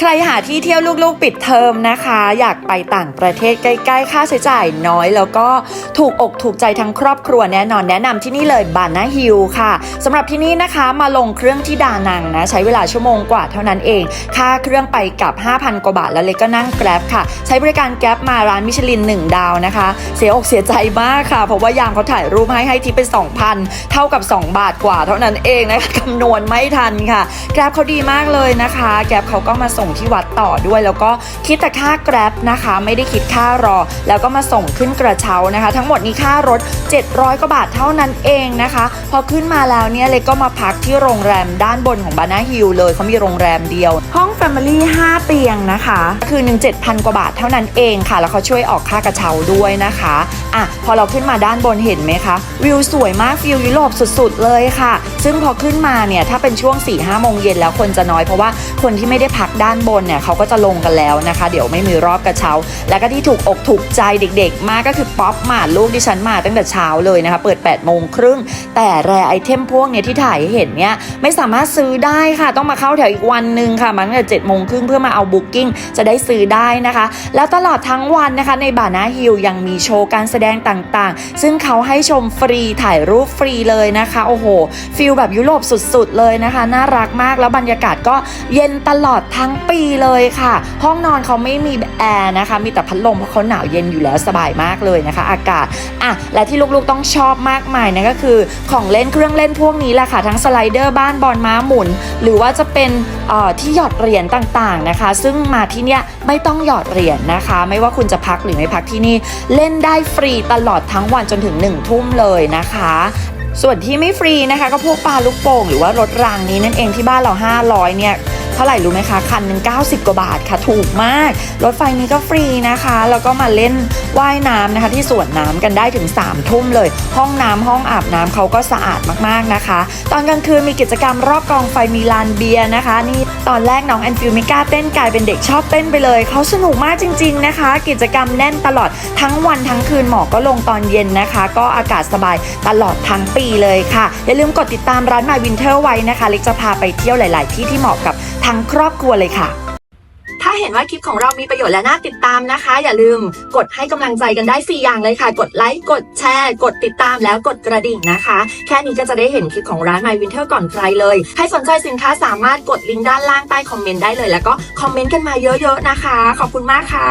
ใครหาที่เที่ยวลูกๆปิดเทอมนะคะ อยากไปต่างประเทศใกล้ๆ ค่าใช้จ่ายน้อย แล้วก็ถูกอกถูกใจทั้งครอบครัวแน่นอนแนะนำที่นี่เลยบานาฮิลค่ะสำหรับที่นี่นะคะมาลงเครื่องที่ดานังนะ ใช้เวลาชั่วโมงกว่าเท่านั้นเอง ค่าเครื่องไปกับ 5,000 กว่าบาทแล้วเลยก็นั่งแกร็บค่ะ ใช้บริการแกร็บมาร้านมิชลิน 1 ดาวนะคะ เสียอกเสียใจมากค่ะ เพราะว่ายามเขาถ่ายรูปให้ให้ทิปเป็น2,000 เท่ากับ 2 บาทกว่าเท่านั้นเองนะคะคำนวณไม่ทันค่ะแกร็บเขาดีมากเลยนะคะแกร็บเขาก็มาส่งที่วัดต่อด้วย แล้วก็คิดแต่ค่าแกร็บนะคะ ไม่ได้คิดค่ารอ แล้วก็มาส่งขึ้นกระเช้านะคะ ทั้งหมดนี้ค่ารถ 700กว่าบาทเท่านั้นเองนะคะ พอขึ้นมาแล้วเนี่ยเลยก็มาพักที่โรงแรมด้านบนของบานาฮิลเลยเขามีโรงแรมเดียว ห้อง Family 5 เตียงนะคะ คือ1 7,000กว่าบาทเท่านั้นเองค่ะ แล้วเขาช่วยออกค่ากระเช้าด้วยนะคะอะพอเราขึ้นมาด้านบนเห็นไหมคะ วิวสวยมากฟิลยุโรปสุดๆเลยค่ะ ซึ่งพอขึ้นมาเนี่ยถ้าเป็นช่วง4 5โมงเย็นแล้วคนจะน้อยเพราะว่าคนที่ไม่ได้พักด้านบนเนี่ยเขาก็จะลงกันแล้วนะคะ เดี๋ยวไม่มีรอบกระเช้า แล้วก็ที่ถูกอกถูกใจเด็กๆ มากก็คือป๊อปมาลูกดิฉันมาตั้งแต่เช้าเลยนะคะ เปิด8โมงครึ่ง แต่แรไอเทมพวกเนี้ยที่ถ่ายเห็นเนี่ยไม่สามารถซื้อได้ค่ะ ต้องมาเข้าแถวอีกวันหนึ่งค่ะมาตั้งแต่7โมงครึ่งเพื่อมาเอาบุ๊กิ้งจะได้ซื้อได้นะคะ แล้วตลอดทั้งวันนะคะ ในบานาฮิลยังมีโชว์การแสดงต่างๆ ซึ่งเขาให้ชมฟรีถ่ายรูปฟรีเลยนะคะ โอ้โหฟิลแบบยุโรปสุดๆเลยนะคะ น่ารักมากแล้วบรรยากาศก็เย็นตลอดทั้งปีเลยค่ะ ห้องนอนเขาไม่มีแอร์นะคะ มีแต่พัดลมเพราะเขาหนาวเย็นอยู่แล้วสบายมากเลยนะคะ อากาศอะและที่ลูกๆต้องชอบมากมายนะก็คือ ของเล่นเครื่องเล่นพวกนี้แหละค่ะ ทั้งสไลเดอร์บ้านบอลม้าหมุน หรือว่าจะเป็นอ่อที่หยอดเหรียญต่างๆนะคะ ซึ่งมาที่เนี่ยไม่ต้องหยอดเหรียญนะคะ ไม่ว่าคุณจะพักหรือไม่พักที่นี่เล่นได้ฟรีตลอดทั้งวันจนถึง1ทุ่มเลยนะคะส่วนที่ไม่ฟรีนะคะ ก็พวกปลาลูกโป่งหรือว่ารถรางนี้นั่นเองที่บ้านเรา 500 เนี่ย ท่าไหร่รู้ไหมคะ คันหนึ่ง90 กว่าบาทค่ะ ถูกมาก รถไฟนี้ก็ฟรีนะคะ แล้วก็มาเล่นว่ายน้ำนะคะ ที่สวนน้ำกันได้ถึง3ทุ่มเลย ห้องน้ำห้องอาบน้ำเขาก็สะอาดมากๆนะคะ ตอนกลางคืนมีกิจกรรมรอบกองไฟมีลานเบียร์นะคะ นี่ตอนแรกน้องแอนฟิลไม่กล้าเต้นกลายเป็นเด็กชอบเต้นไปเลย เขาสนุกมากจริง ๆนะคะ กิจกรรมแน่นตลอดทั้งวันทั้งคืนหมอกก็ลงตอนเย็นนะคะ ก็อากาศสบายตลอดทั้งปีเลยค่ะ อย่าลืมกดติดตามร้าน My Winter ไว้นะคะ เล็กจะพาไปเที่ยวหลาย ๆ ที่ที่เหมาะกับ ทั้งครอบครัวเลยค่ะ ถ้าเห็นว่าคลิปของเรามีประโยชน์และน่าติดตามนะคะ อย่าลืมกดให้กำลังใจกันได้ 4 อย่างเลยค่ะ กดไลค์ กดแชร์ กดติดตามแล้วกดกระดิ่งนะคะ แค่นี้ก็จะได้เห็นคลิปของร้าน My Winter ก่อนใครเลยใครสนใจสินค้าสามารถกดลิงก์ด้านล่างใต้คอมเมนต์ได้เลย แล้วก็คอมเมนต์กันมาเยอะๆนะคะ ขอบคุณมากค่ะ